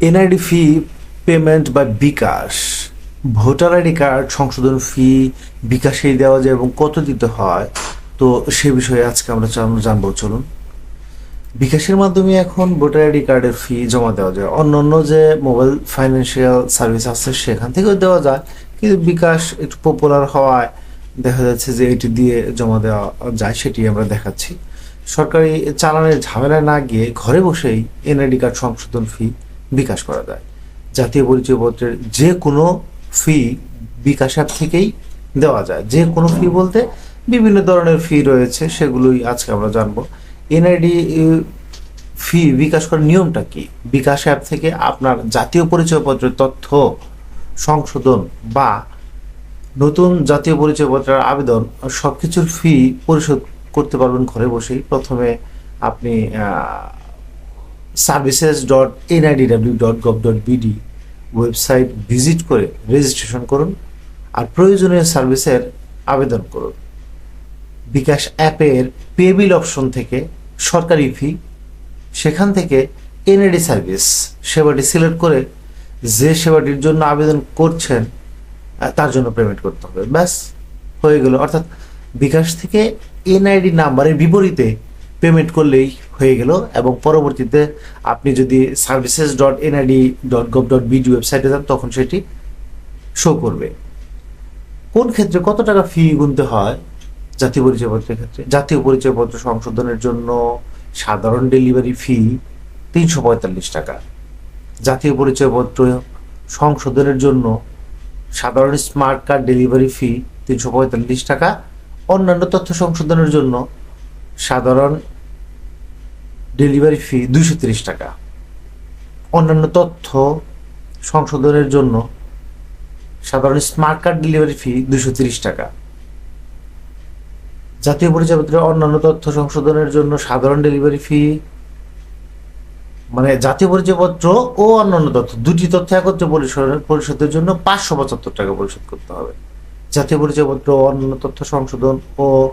NID fee payment বা বিকাশ, voter ID card সংশোধন ফি বিকাশেই দেওয়া যায় এবং কত দিতে হয়, তো সে বিষয়ে আজকে আমরা জান- জানব, চলুন। বিকাশের মাধ্যমে এখন ভোটার আইডি কার্ডের ফি জমা দেওয়া যায়। অন্য অন্য যে মোবাইল ফাইন্যান্সিয়াল সার্ভিস আছে, সেখান থেকেও দেওয়া যায়। কিন্তু বিকাশ একটু পপুলার হওয়ায় দেখা যাচ্ছে যে এটি দিয়ে জমা দেওয়া যায়, সেটি আমরা দেখাচ্ছি। সরকারি চালানের ঝামেলায় না গিয়ে ঘরে বসেই এনআইডি কার্ড সংশোধন ফি বিকাশ করা যায়। জাতীয় পরিচয়পত্রের যে কোনো ফি বিকাশ অ্যাপ থেকেই দেওয়া যায়। যে কোনো ফি বলতে বিভিন্ন ধরনের ফি রয়েছে, সেগুলোই আজকে আমরা জানব। এনআইডি ফি বিকাশ করার নিয়মটা কি? বিকাশ অ্যাপ থেকে আপনার জাতীয় পরিচয়পত্রের তথ্য সংশোধন বা নতুন জাতীয় পরিচয়পত্রের আবেদন সব কিছুর ফি পরিশোধ করতে পারবেন ঘরে বসেই। প্রথমে আপনি services dot dot dot website visit করে রেজিস্ট্রেশন করুন আর প্রয়োজনীয় সার্ভিসের আবেদন করুন। বিকাশ অ্যাপের পেবিল অপশন থেকে সরকারি ফি সেখান থেকে এনআইডি সার্ভিস সেবাটি সিলেক্ট করে যে সেবাটির জন্য আবেদন করছেন তার জন্য পেমেন্ট করতে হবে। ব্যাস, হয়ে গেল। অর্থাৎ বিকাশ থেকে এনআইডি নাম্বারের বিপরীতে পেমেন্ট করলেই হয়ে গেল এবং পরবর্তীতে আপনি যদি services dot NID dot gov dot BD ওয়েবসাইটে যান, তখন সেটি শো করবে। কোন ক্ষেত্রে কত টাকা ফি গুনতে হয়? জাতীয় পরিচয়পত্রের ক্ষেত্রে। জাতীয় পরিচয়পত্র সংশোধনের জন্য সাধারণ ডেলিভারি ফি তিনশো পঁয়তাল্লিশ টাকা। জাতীয় পরিচয়পত্র সংশোধনের জন্য সাধারণ স্মার্ট কার্ড ডেলিভারি ফি তিনশো পঁয়তাল্লিশ টাকা। অন্যান্য তথ্য সংশোধনের জন্য সাধারণ ডেলিভারি ফি দুইশো তিরিশ টাকা। অন্যান্য তথ্য সংশোধনের জন্য সাধারণ স্মার্ট কার্ড ডেলিভারি ফি দুশো টাকা। জাতীয় পরিচয়পত্রের অন্যান্য তথ্য সংশোধনের জন্য সাধারণ ডেলিভারি ফি মানে জাতীয় পরিচয়পত্র ও অন্যান্য তথ্য, দুটি তথ্য একত্রে পরিশোধ- পরিশোধের জন্য পাঁচশো পঁচাত্তর টাকা পরিশোধ করতে হবে। জাতীয় পরিচয়পত্র অন্যান্য তথ্য সংশোধন ও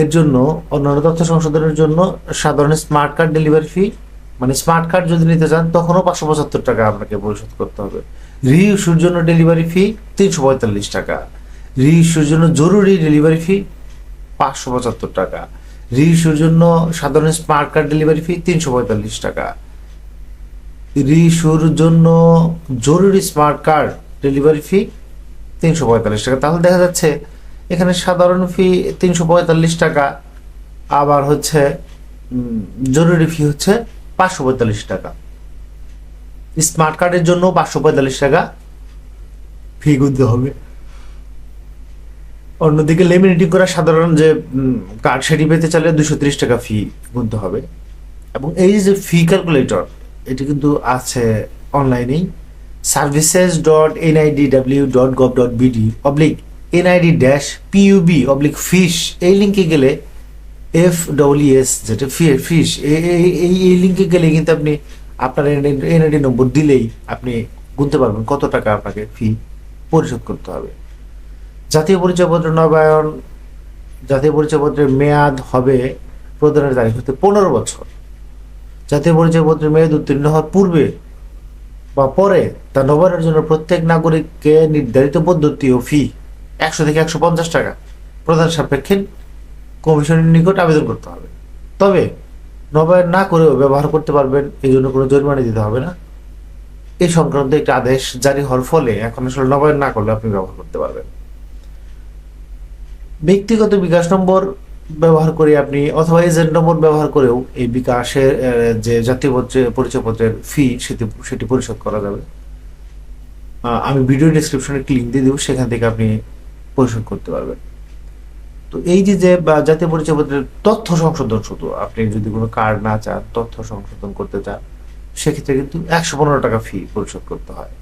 এর জন্য অন্যান্য তথ্য সংশোধনের জন্য সাধারণ স্মার্ট কার্ড ডেলিভারি ফি মানে স্মার্ট কার্ড যদি নিতে চান, তখনও পাঁচশো পঁচাত্তর টাকা আপনাকে পরিশোধ করতে হবে। রি ইস্যুর জন্য ডেলিভারি ফি তিনশো পঁয়তাল্লিশ টাকা। রি ইস্যুর জন্য জরুরি ডেলিভারি ফি পাঁচশো পঁচাত্তর টাকা। রি ইস্যুর জন্য সাধারণ স্মার্ট কার্ড ডেলিভারি ফি তিনশো পঁয়তাল্লিশ টাকা। রি ইস্যুর জন্য জরুরি স্মার্ট কার্ড ডেলিভারি ফি তিনশো পঁয়তাল্লিশ টাকা। তাহলে দেখা যাচ্ছে এখানে সাধারণ ফি তিনশো পঁয়তাল্লিশ টাকা, আবার হচ্ছে জরুরি ফি হচ্ছে পাঁচশো পঁয়তাল্লিশ টাকা। স্মার্ট কার্ডের জন্য পাঁচশো পঁয়তাল্লিশ টাকা ফি গুনতে হবে। অন্যদিকে লেমিনেটিং করা সাধারণ যে কার্ড সেটি পেতে চাইলে দুশো ত্রিশ টাকা ফি গুনতে হবে। এবং এই যে ফি ক্যালকুলেটর এটি কিন্তু আছে অনলাইনেই services dot NID W dot gov dot BD oblique NID dash PUB oblique fish এই লিঙ্কে গেলে এফ ডব্লিউএস যেটা ফি ফিশ এই- এই লিঙ্কে গেলে কিন্তু আপনি আপনার এনআইডি নম্বর দিলেই আপনি গুনতে পারবেন কত টাকা আপনাকে ফি পরিশোধ করতে হবে। জাতীয় পরিচয়পত্র নবায়ন, জাতীয় পরিচয়পত্রের মেয়াদ হবে প্রদানের তারিখ হতে পনেরো বছর। জাতীয় পরিচয়পত্রের মেয়াদ উত্তীর্ণ হওয়ার পূর্বে বা পরে তা নবায়নের জন্য প্রত্যেক নাগরিককে নির্ধারিত পদ্ধতি ও ফি একশো থেকে একশো পঞ্চাশ টাকা। প্রধান সাপেক্ষে কমিশনের নিকট আবেদন করতে হবে। তবে নবায়ন না করেও ব্যবহার করতে পারবেন এই জন্য কোনো জরিমানা দিতে হবে না। এই সংক্রান্ত একটি আদেশ জারি হওয়ার ফলে এখন আসলে নবায়ন না করলে আপনি ব্যবহার করতে পারবেন। ব্যক্তিগত বিকাশ নম্বর ব্যবহার করে আপনি অথবা এজেন্ট নম্বর ব্যবহার করেও এই বিকাশের যে জাতীয় পরিচয়- পরিচয়পত্রের ফি সেটি সেটি পরিশোধ করা যাবে। আমি ভিডিও ডিসক্রিপশনে একটি লিঙ্ক দিয়ে দেবো, সেখান থেকে আপনি পরিশোধ করতে পারবেন তো এই যে যে জাতীয় পরিচয়পত্রের তথ্য সংশোধন শুধু, আপনি যদি কোনো কার্ড না চান, তথ্য সংশোধন করতে চান, সেক্ষেত্রে কিন্তু একশো পনেরো টাকা ফি পরিশোধ করতে হয়।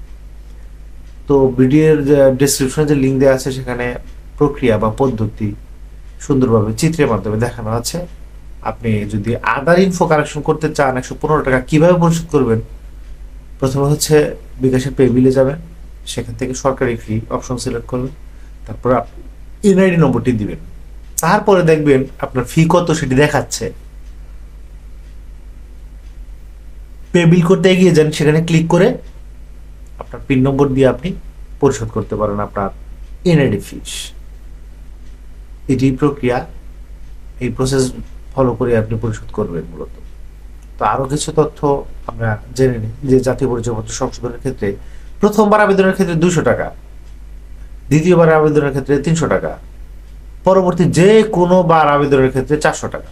তো ভিডিওর ডিসক্রিপশনে যে লিঙ্ক দেওয়া আছে, সেখানে প্রক্রিয়া বা পদ্ধতি সুন্দরভাবে চিত্রের মাধ্যমে দেখানো আছে। আপনি যদি আদার ইনফো কালেকশন করতে চান, একশো পনেরো টাকা কীভাবে পরিশোধ করবেন? প্রথমে হচ্ছে বিকাশের পে বিলে যাবেন। সেখান থেকে সরকারি ফি অপশন সিলেক্ট করবেন। তারপর এনআইডি নম্বরটি দিবেন। তারপরে দেখবেন আপনার ফি কত সেটি দেখাচ্ছে। পে বিল করতে এগিয়ে যান, সেখানে ক্লিক করে আপনার পিন নম্বর দিয়ে আপনি পরিশোধ করতে পারেন আপনার এনআইডি ফিস এটি প্রক্রিয়া, এই প্রসেস ফলো করে আপনি পরিশোধ করবেন মূলত। তো আরও কিছু তথ্য আমরা জেনে নিই। যে জাতীয় পরিচয়পত্র সংশোধনের ক্ষেত্রে প্রথমবার আবেদনের ক্ষেত্রে দুশো টাকা। দ্বিতীয়বার আবেদনের ক্ষেত্রে তিনশো টাকা। পরবর্তী যে কোনো বার আবেদনের ক্ষেত্রে চারশো টাকা।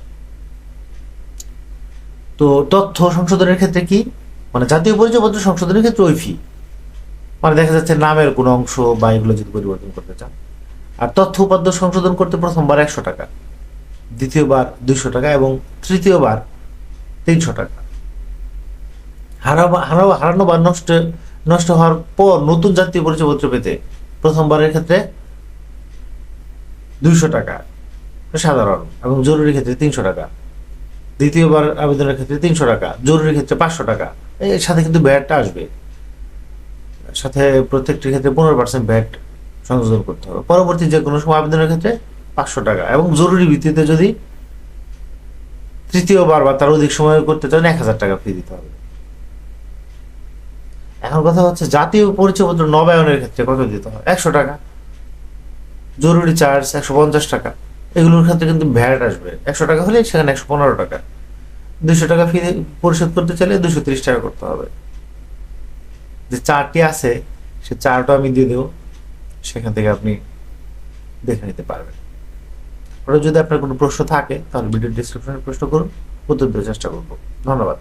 তো তথ্য সংশোধনের ক্ষেত্রে কি? মানে জাতীয় পরিচয়পত্র সংশোধনের ক্ষেত্রে ওই ফি মানে দেখা যাচ্ছে নামের কোনো অংশ বা এগুলো যদি পরিবর্তন করতে চান। আর তথ্য উপাদ্য সংশোধন করতে প্রথমবার একশো টাকা। দ্বিতীয়বার দুইশো টাকা এবং তৃতীয়বার তিনশো টাকা। হারা হারানো বা নষ্ট নষ্ট হওয়ার পর নতুন জাতীয় পরিচয়পত্র পেতে প্রথমবারের ক্ষেত্রে দুইশো টাকা, সাধারণ, এবং জরুরি ক্ষেত্রে তিনশো টাকা। দ্বিতীয়বার আবেদনের ক্ষেত্রে তিনশো টাকা, জরুরি ক্ষেত্রে পাঁচশো টাকা। এর সাথে কিন্তু ব্যাটটা আসবে। সাথে প্রত্যেকটির ক্ষেত্রে পনেরো পার্সেন্ট ব্যাট সংযোজন করতে হবে। পরবর্তী যে কোনো সময় আবেদনের ক্ষেত্রে পাঁচশো টাকা, এবং জরুরি ভিত্তিতে যদি তৃতীয়বার বা তার অধিক সময় করতে চান, এক হাজার টাকা ফি দিতে হবে। এখন কথা হচ্ছে জাতীয় পরিচয়পত্র নবায়নের ক্ষেত্রে কত দিতে হয় একশো টাকা। জরুরি চার্জ একশো পঞ্চাশ টাকা। এগুলোর ক্ষেত্রে কিন্তু ভ্যাট আসবে। একশো টাকা হলে সেখানে একশো পনেরো টাকা। দুশো টাকা ফি পরিশোধ করতে চাইলে দুশো তিরিশ টাকা করতে হবে। যে চারটি আছে, সে চারটা আমি দিয়ে দেবো। সেখান থেকে আপনি দেখে নিতে পারবেন। ওটা যদি আপনার কোনো প্রশ্ন থাকে, তাহলে ভিডিও ডিসক্রিপশনে প্রশ্ন করুন। উত্তর দেওয়ার চেষ্টা করব। ধন্যবাদ।